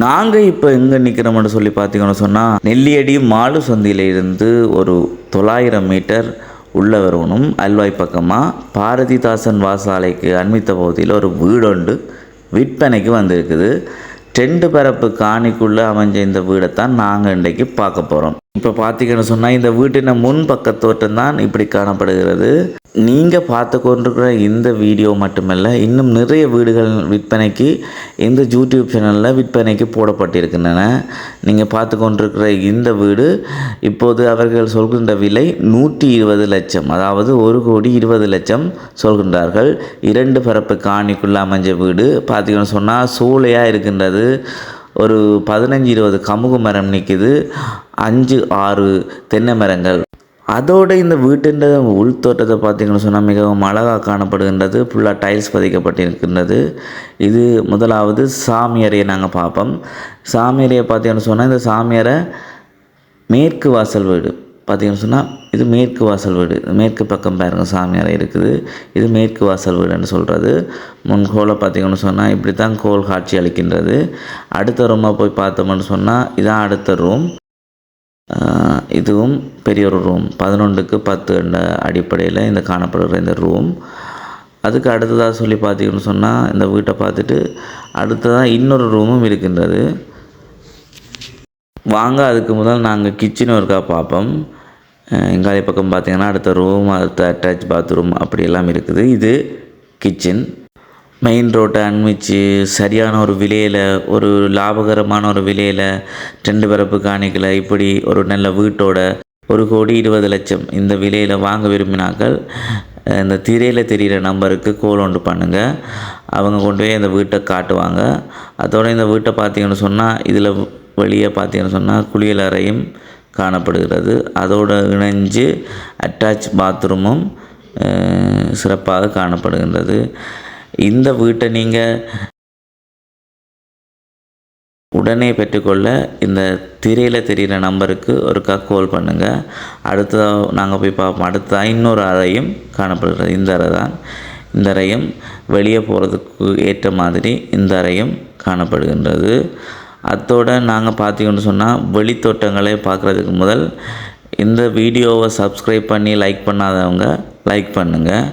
நாங்கள் இப்போ எங்கே நிற்கிறோம்னு சொல்லி பார்த்தீங்கன்னு சொன்னால் நெல்லியடி மாலு சந்தியிலிருந்து ஒரு தொள்ளாயிரம் மீட்டர் உள்ளே வரணும். அல்வாய் பக்கமாக பாரதிதாசன் வாசாலைக்கு அண்மித்த பகுதியில் ஒரு வீடொண்டு விற்பனைக்கு வந்திருக்குது. டெண்டு பரப்பு காணிக்குள்ளே அமைஞ்ச இந்த வீடைத்தான் நாங்கள் இன்றைக்கு பார்க்க போகிறோம் இப்போ பார்த்தீங்கன்னு சொன்னால் இந்த வீட்டின் முன் பக்க தோட்டம் தான் இப்படி காணப்படுகிறது. நீங்கள் பார்த்து கொண்டிருக்கிற இந்த வீடியோ மட்டுமல்ல இன்னும் நிறைய வீடுகள் விற்பனைக்கு இந்த யூடியூப் சேனலில் விற்பனைக்கு போடப்பட்டிருக்கின்றன. நீங்கள் பார்த்து கொண்டிருக்கிற இந்த வீடு இப்போது அவர்கள் சொல்கின்ற விலை நூற்றி இருபது லட்சம் அதாவது ஒரு கோடி இருபது லட்சம் சொல்கின்றார்கள். இரண்டு பரப்பு காணிக்குள்ளே அமைஞ்ச வீடு பார்த்தீங்கன்னு சொன்னால் சூளையாக இருக்கின்றது. ஒரு பதினஞ்சு இருபது கமுகு மரம் நிற்கிது அஞ்சு ஆறு தென்னை மரங்கள். அதோடு இந்த வீட்டின் உள்தோட்டத்தை பார்த்தீங்கன்னு சொன்னால் மிகவும் அழகாக காணப்படுகின்றது. ஃபுல்லாக டைல்ஸ் பதிக்கப்பட்டிருக்கின்றது. இது முதலாவது சாமியறையை நாங்கள் பார்ப்போம். சாமியறையை பார்த்தீங்கன்னு சொன்னால் இந்த சாமியறை மேற்கு வாசல் வீடு. பார்த்தீங்கன்னு சொன்னால் இது மேற்கு வாசல் வீடு. மேற்கு பக்கம் பாருங்கள் சாமியாரை இருக்குது. இது மேற்கு வாசல் வீடுன்னு சொல்கிறது முன் கோலை பார்த்தீங்கன்னு சொன்னால் இப்படி தான் கோல் காட்சி அளிக்கின்றது. அடுத்த ரூமாக போய் பார்த்தோம்னு சொன்னால் இதான் அடுத்த ரூம் இதுவும் பெரிய ஒரு ரூம் பதினொன்றுக்கு பத்து என்ற அடிப்படையில் இந்த காணப்படுகிற இந்த ரூம் அதுக்கு அடுத்ததாக சொல்லி பார்த்தீங்கன்னு சொன்னால் இந்த வீட்டை பார்த்துட்டு அடுத்ததாக இன்னொரு ரூமும் இருக்கின்றது. வாங்க அதுக்கு முதல் நாங்கள் கிச்சன் ஒர்க்காக பார்ப்போம். எங்காலி பக்கம் பார்த்தீங்கன்னா அடுத்த ரூம் அடுத்த அட்டாச் பாத்ரூம் அப்படியெல்லாம் இருக்குது. இது கிச்சன் மெயின் ரோட்டை அண்மிச்சு சரியான ஒரு விலையில் ஒரு லாபகரமான ஒரு விலையில் ரெண்டு பரப்பு காணிக்கல இப்படி ஒரு நல்ல வீட்டோட ஒரு கோடி இருபது லட்சம் இந்த விலையில் வாங்க விரும்பினாக்கள் இந்த திரையில் தெரிகிற நம்பருக்கு கோல் ஒன்று பண்ணுங்கள் அவங்க கொண்டு போய் அந்த வீட்டை காட்டுவாங்க. அதோட இந்த வீட்டை பார்த்தீங்கன்னு சொன்னால் இதில் வெளியே பார்த்தீங்கன்னு சொன்னால் குளியல் அறையும் காணப்படுகிறது. அதோடு இணைஞ்சு அட்டாச் பாத்ரூமும் சிறப்பாக காணப்படுகின்றது. இந்த வீட்டை நீங்கள் உடனே பெற்றுக்கொள்ள இந்த திரையில் தெரிகிற நம்பருக்கு ஒருக்கா கால் பண்ணுங்கள் அடுத்ததாக நாங்கள் போய் பார்ப்போம். அடுத்ததாக இன்னொரு அறையும் காணப்படுகிறது. இந்த அறை தான். இந்த அறையும் வெளியே போகிறதுக்கு ஏற்ற மாதிரி இந்த அறையும் காணப்படுகின்றது. அத்தோடு நாங்கள் பார்த்தீங்கன்னு சொன்னால் வெளித்தோட்டங்களை பார்க்குறதுக்கு முதல். இந்த வீடியோவை சப்ஸ்கிரைப் பண்ணி லைக் பண்ணாதவங்க லைக் பண்ணுங்கள்